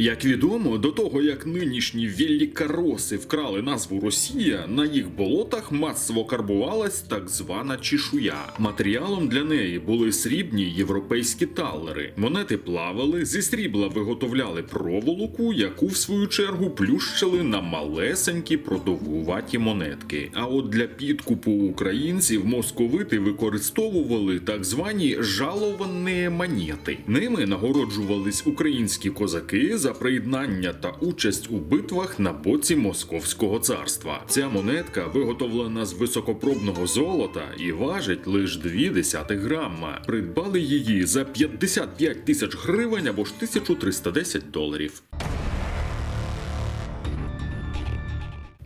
Як відомо, до того як нинішні великороси вкрали назву Росія, на їх болотах масово карбувалась так звана чешуя. Матеріалом для неї були срібні європейські талери. Монети плавали, зі срібла виготовляли проволоку, яку в свою чергу плющили на малесенькі продовгуваті монетки. А от для підкупу українців московити використовували так звані жаловані монети. Ними нагороджувались українські козаки за приєднання та участь у битвах на боці Московського царства. Ця монетка виготовлена з високопробного золота і важить лише 0,2 грама. Придбали її за 55 тисяч гривень або ж 1310 доларів.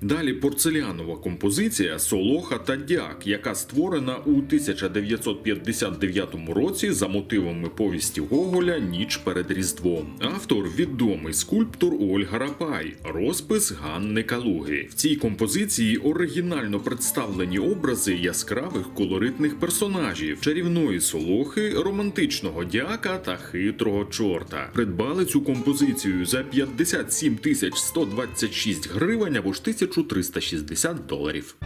Далі порцелянова композиція Солоха та Дяк, яка створена у 1959 році за мотивами повісті Гоголя Ніч перед Різдвом. Автор відомий скульптор Ольга Рапай, розпис Ганни Калуги. В цій композиції оригінально представлені образи яскравих колоритних персонажів, чарівної солохи, романтичного дяка та хитрого чорта. Придбали цю композицію за 57 тисяч 126 гривень або ж 1360 доларів.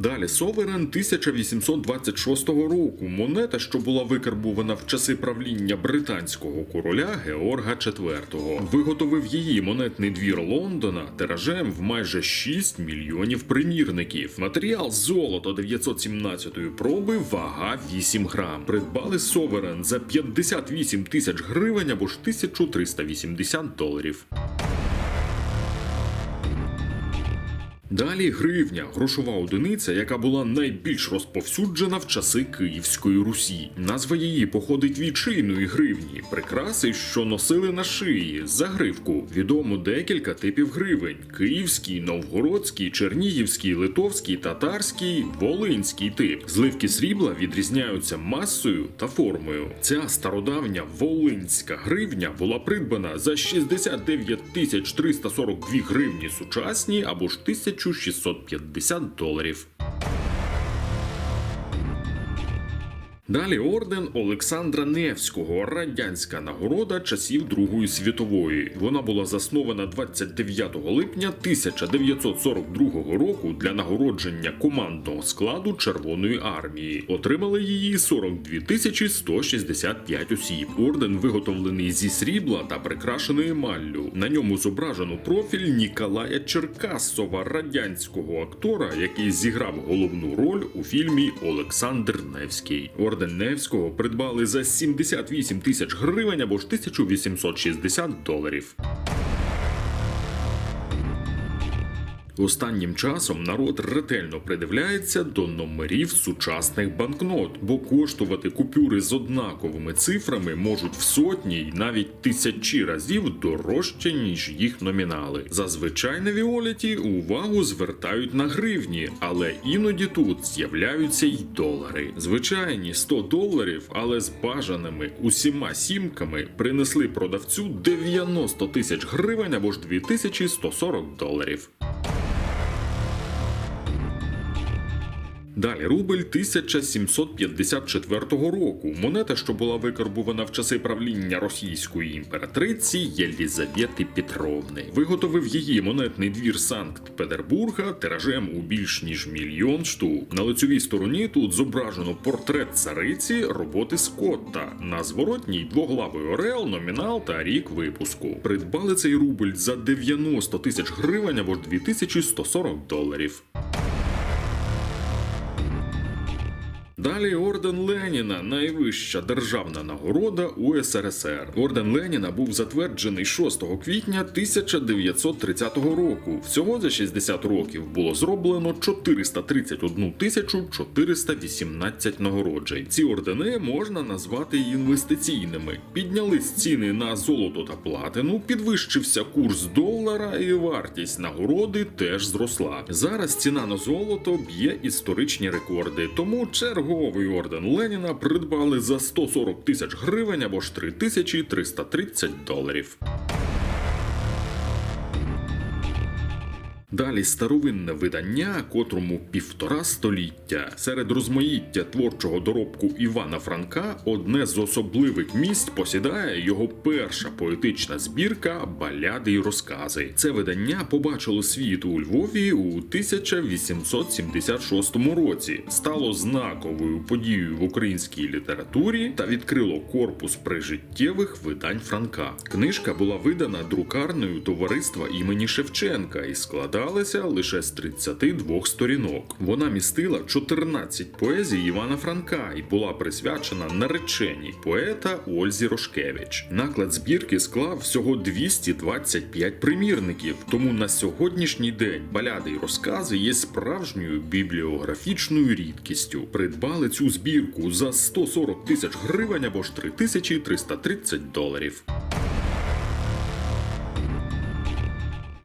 Далі Соверен 1826 року. Монета, що була викарбувана в часи правління британського короля Георга IV. Виготовив її монетний двір Лондона тиражем в майже 6 мільйонів примірників. Матеріал золото 917 проби, вага 8 грам. Придбали Соверен за 58 тисяч гривень або ж 1380 доларів. Далі гривня грошова одиниця, яка була найбільш розповсюджена в часи Київської Русі. Назва її походить від шийної гривні, прикраси, що носили на шиї, загривку. Відомо декілька типів гривень: київський, новгородський, чернігівський, литовський, татарський, волинський тип. Зливки срібла відрізняються масою та формою. Ця стародавня волинська гривня була придбана за 69 тисяч 342 гривні сучасні або ж 1650 доларів. Далі орден Олександра Невського, радянська нагорода часів Другої світової. Вона була заснована 29 липня 1942 року для нагородження командного складу Червоної армії. Отримали її 42 тисячі 165 осіб. Орден виготовлений зі срібла та прикрашений емаллю. На ньому зображено профіль Ніколая Черкасова, радянського актора, який зіграв головну роль у фільмі Олександр Невський. Орден Невського придбали за 78 тисяч гривень або ж 1860 доларів. Останнім часом народ ретельно придивляється до номерів сучасних банкнот, бо коштувати купюри з однаковими цифрами можуть в сотні й навіть тисячі разів дорожче, ніж їх номінали. Зазвичай на Віоліті увагу звертають на гривні, але іноді тут з'являються й долари. Звичайні 100 доларів, але з бажаними усіма сімками принесли продавцю 90 тисяч гривень або ж 2140 доларів. Далі рубль 1754 року. Монета, що була викарбувана в часи правління російської імператриці Єлізавети Петровни. Виготовив її монетний двір Санкт-Петербурга тиражем у більш ніж мільйон штук. На лицьовій стороні тут зображено портрет цариці роботи Скотта. На зворотній двоглавий орел, номінал та рік випуску. Придбали цей рубль за 90 тисяч гривень або ж 2140 доларів. Далі орден Леніна, найвища державна нагорода УСРСР. Орден Леніна був затверджений 6 квітня 1930 року. Всього за 60 років було зроблено 431 тисячу 418 нагороджень. Ці ордени можна назвати інвестиційними. Піднялись ціни на золото та платину, підвищився курс долара, і вартість нагороди теж зросла. Зараз ціна на золото б'є історичні рекорди, тому чергу черговий орден Леніна придбали за 140 тисяч гривень або ж 3330 доларів. Далі старовинне видання, котрому півтора століття. Серед розмаїття творчого доробку Івана Франка одне з особливих місць посідає його перша поетична збірка Баляди й розкази. Це видання побачило світ у Львові у 1876 році, стало знаковою подією в українській літературі та відкрило корпус прижиттєвих видань Франка. Книжка була видана друкарнею товариства імені Шевченка і складалася лише з 32 сторінок. Вона містила 14 поезій Івана Франка і була присвячена нареченій поета Ользі Рошкевич. Наклад збірки склав всього 225 примірників, тому на сьогоднішній день баляди й розкази є справжньою бібліографічною рідкістю. Придбали цю збірку за 140 тисяч гривень або ж 3330 доларів.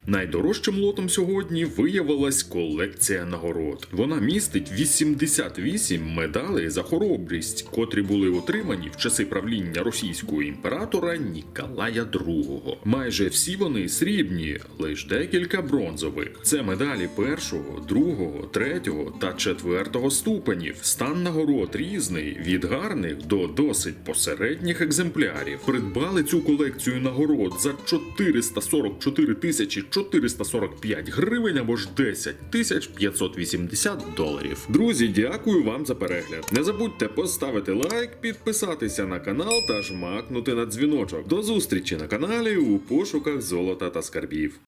Найдорожчим лотом сьогодні виявилась колекція нагород. Вона містить 88 медалей за хоробрість, котрі були отримані в часи правління російського імператора Ніколая II. Майже всі вони срібні, лише декілька бронзових. Це медалі першого, другого, третього та четвертого ступенів. Стан нагород різний від гарних до досить посередніх екземплярів. Придбали цю колекцію нагород за 444 тисячі 445 гривень або ж 10 тисяч 580 доларів. Друзі, дякую вам за перегляд. Не забудьте поставити лайк, підписатися на канал та жмакнути на дзвіночок. До зустрічі на каналі у пошуках золота та скарбів.